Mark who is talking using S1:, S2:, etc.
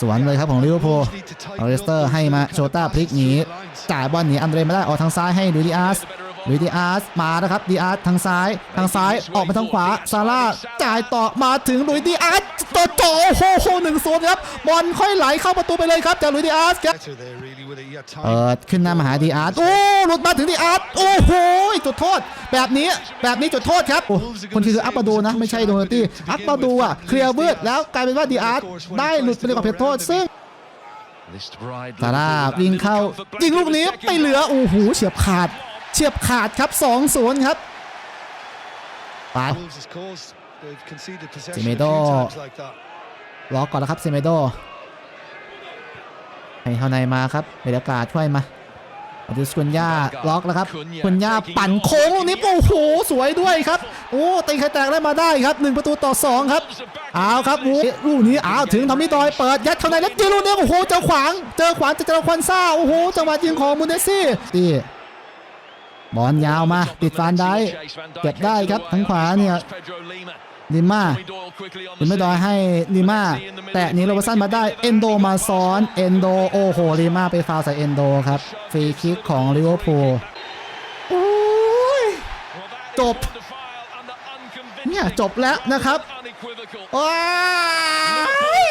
S1: สวนเลยครับของลิเวอร์พูลอเลสเตอร์ให้มาโชต้าพลิกหนีจ่ายบอลหนีอันเดรมาได้ออกทางซ้ายให้ลุยดิอาส ลุยดิอาสมาแล้วครับดิอาสทางซ้ายทางซ้ายออกมาทางขวาซาร่าจ่ายต่อมาถึงลุยดิอาสต่อจ่อโอ้โหโหหนึ่งศูนย์ครับบอลค่อยไหลเข้าประตูไปเลยครับจากลุยดิอาสครับเปิดขึ้นหน้ามาหาดีอาร์ตโอ้หลุดมาถึงดีอาร์ตโอ้โหจุดโทษ แบบนี้แบบนี้จุดโทษครับโอ้คนที่คืออัปปาดูนะ ไม่ใช่โดนตี้อัปปาดูอะเคลียร์เบิร์ดแล้วกลายเป็นว่าดีอาร์ตได้หลุดไปเลยกับเพจโทษซึ่งซาร่าวิ่งเข้ายิงลูกนี้ไปเหลือโอ้โหเฉียบขาดเฉียบขาดครับ2 0ครับปาด
S2: Semedo
S1: ล็อกก่อนแล้วครับเซเมโดให้เข้าในมาครับเบรรยากาศช่วยมาอดิสคุนย่าล็อกแล้วครับคุนย่าปั่นโค้งลูกนี้โอ้โหสวยด้วยครับโอ้ตีไข่แตกได้มาได้ครับหนึ่งประตูต่อสองครับเอาครับโอ้ลูกนี้เอาถึงทำมิดอยเปิดยัดเข้าในแล้วยิงลูกนี้โอ้โหเจอขวางเจอขวางเจอเจอควันซ่าโอ้โหจังหวะยิงของมุนเนสซี่ตี บอลยาวมา ติดฟานได้เก็บได้ครับทั้งขวาเนี่ยลิม่าลิมไม่ดอยให้ลิมาแตะหนี้โรบสันมาได้เอนโดมาซ้อนเอนโดโอ้โหลิมาไปฟาวล์ใส่เอนโดครับฟรีคิกของลิเวอร์พูลโอ้ย
S3: จบ
S1: เนี่ยจบแล้วนะครับว้าย